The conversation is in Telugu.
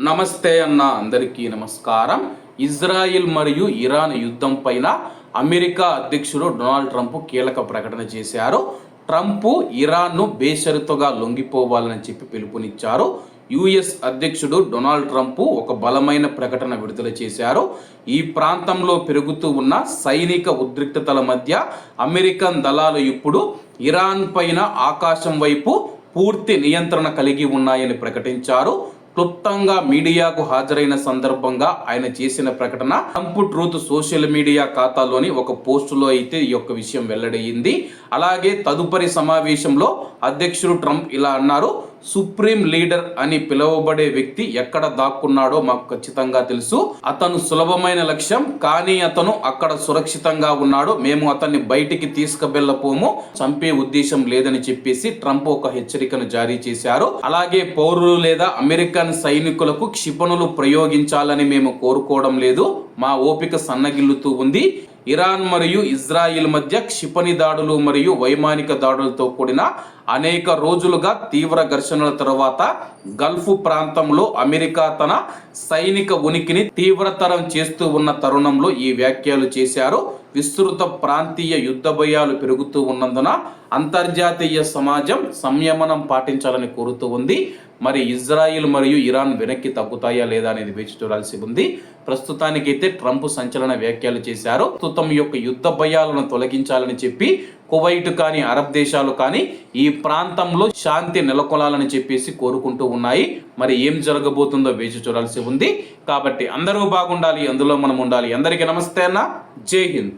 నమస్తే అన్న అందరికీ నమస్కారం. ఇజ్రాయిల్ మరియు ఇరాన్ యుద్ధం పైన అమెరికా అధ్యక్షుడు డొనాల్డ్ ట్రంప్ కీలక ప్రకటన చేశారు. ట్రంప్ ఇరాన్ను బేషరతుగా లొంగిపోవాలని చెప్పి పిలుపునిచ్చారు. యుఎస్ అధ్యక్షుడు డొనాల్డ్ ట్రంప్ ఒక బలమైన ప్రకటన విడుదల చేశారు. ఈ ప్రాంతంలో పెరుగుతూ ఉన్న సైనిక ఉద్రిక్తతల మధ్య అమెరికన్ దళాలు ఇప్పుడు ఇరాన్ పైన ఆకాశం వైపు పూర్తి నియంత్రణ కలిగి ఉన్నాయని ప్రకటించారు. క్లుప్తంగా మీడియాకు హాజరైన సందర్భంగా ఆయన చేసిన ప్రకటన ట్రంప్ ట్రూత్ సోషల్ మీడియా ఖాతాలోని ఒక పోస్టులో అయితే ఈ యొక్క విషయం వెల్లడయ్యింది. అలాగే తదుపరి సమావేశంలో అధ్యక్షుడు ట్రంప్ ఇలా అన్నారు. సుప్రీం లీడర్ అని పిలువబడే వ్యక్తి ఎక్కడ దాక్కున్నాడో మాకు ఖచ్చితంగా తెలుసు. అతను సులభమైన లక్ష్యం కానీ అతను అక్కడ సురక్షితంగా ఉన్నాడు. మేము అతన్ని బయటికి తీసుకువెళ్ళపోము. చంపే ఉద్దేశం లేదని చెప్పేసి ట్రంప్ ఒక హెచ్చరికను జారీ చేశారు. అలాగే పౌరులు లేదా అమెరికన్ సైనికులకు క్షిపణులు ప్రయోగించాలని మేము కోరుకోవడం లేదు. మా ఓపిక సన్నగిల్లుతూ ఉంది. ఇరాన్ మరియు ఇజ్రాయిల్ మధ్య క్షిపణి దాడులు మరియు వైమానిక దాడులతో కూడిన అనేక రోజులుగా తీవ్ర ఘర్షణల తర్వాత గల్ఫ్ ప్రాంతంలో అమెరికా తన సైనిక ఉనికిని తీవ్రతరం చేస్తూ ఉన్న తరుణంలో ఈ వ్యాఖ్యలు చేశారు. విస్తృత ప్రాంతీయ యుద్ధ భయాలు పెరుగుతూ ఉన్నందున అంతర్జాతీయ సమాజం సంయమనం పాటించాలని కోరుతూ ఉంది. మరి ఇజ్రాయిల్ మరియు ఇరాన్ వెనక్కి తగ్గుతాయా లేదా అనేది వేచి చూడాల్సి ఉంది. ప్రస్తుతానికైతే ట్రంప్ సంచలన వ్యాఖ్యలు చేశారు. ప్రస్తుతం యొక్క యుద్ధ భయాలను తొలగించాలని చెప్పి కువైట్ కానీ అరబ్ దేశాలు కానీ ఈ ప్రాంతంలో శాంతి నెలకొలాలని చెప్పేసి కోరుకుంటూ ఉన్నాయి. మరి ఏం జరగబోతుందో వేచి చూడాల్సి ఉంది. కాబట్టి అందరూ బాగుండాలి అందులో మనం ఉండాలి. అందరికీ నమస్తే అన్న. జై హింద్.